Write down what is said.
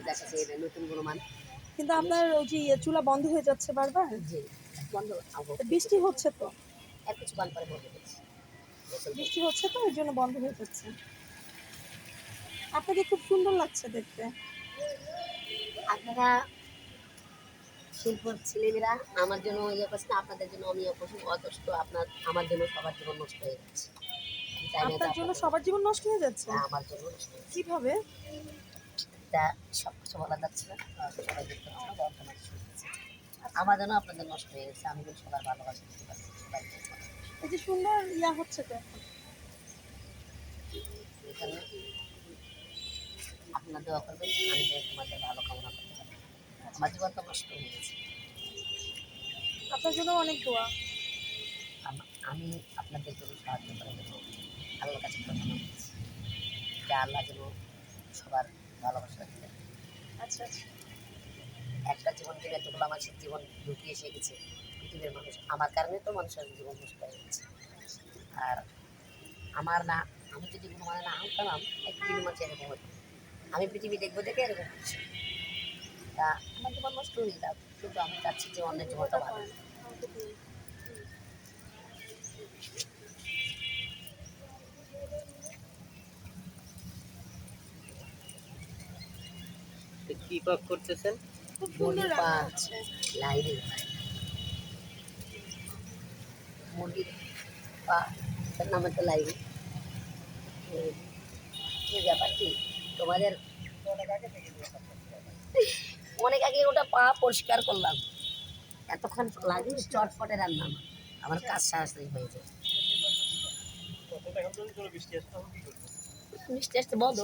কাছে এনে নতুন গুণমান কিন্তু আপনার ওই যে ইয়ে চুলা বন্ধ হয়ে যাচ্ছে বারবার? যে বন্ধ বৃষ্টি হচ্ছে তো? এক কিছু কাল পরে বন্ধ করছি বৃষ্টি হচ্ছে তো ওই জন্য বন্ধ হয়ে যাচ্ছে। আপনাকে খুব সুন্দর লাগছে দেখতে। আপনারা শিল্প ছেলেমেয়েরা আমার জন্য ইয়ে করছেন আপনাদের জন্য আমি করছি অথচ আপনার আমার জন্য সবার জীবন নষ্ট হয়ে যাচ্ছে। আপনার জন্য সবার জীবন নষ্ট হয়ে যাচ্ছে? হ্যাঁ, আমার জন্য। কীভাবে? তা সব কিছু বলা যাচ্ছে না। সবাই দেখতে পাচ্ছে না। আমার জন্য আপনাদের নষ্ট হয়ে গেছে আমি কিন্তু সবার ভালোবাসা দিতে পারছি সবাই এই যে সুন্দর ইয়া হচ্ছে তো। এখন। আপনার দোয়া করবেন আমি যেন তোমাদের ভালো কামনা করতে পারি। আমার জীবন তো নষ্ট হয়ে গেছে। আপনার জন্য অনেক দোয়া। আমি আপনাদের জন্য সাহায্য করে জন্য আল্লাহর কাছে প্রার্থনা করছি। যে আল্লাহ যেন সবার ভালোবাসা আচ্ছা আচ্ছা। একটা জীবন থেকে এতগুলো মানুষের জীবন ঢুকিয়ে এসে গেছে। পৃথিবীর মানুষ আমার কারণে তো মানুষের জীবন নষ্ট হয়ে গেছে। আর আমার না আমি যদি কোনো মানে না আনতাম একদিন মানুষ এরকম হতো। আমি পৃথিবী দেখব দেখে এরকম হচ্ছে। তা আমার জীবন নষ্ট হয়ে যাক কিন্তু আমি চাচ্ছি যে অন্যের জীবনটা ভালো। কি পাক করতেছেন? খুব সুন্দর লাইরে পা তার নাম একটা লাইরে তোমাদের অনেক আগে ওটা পা পরিষ্কার করলাম। এতক্ষণ লাগে চটপটে রান্না। আমার। কাজ সারাসারি হয়েছে মিষ্টি আসতে বলো।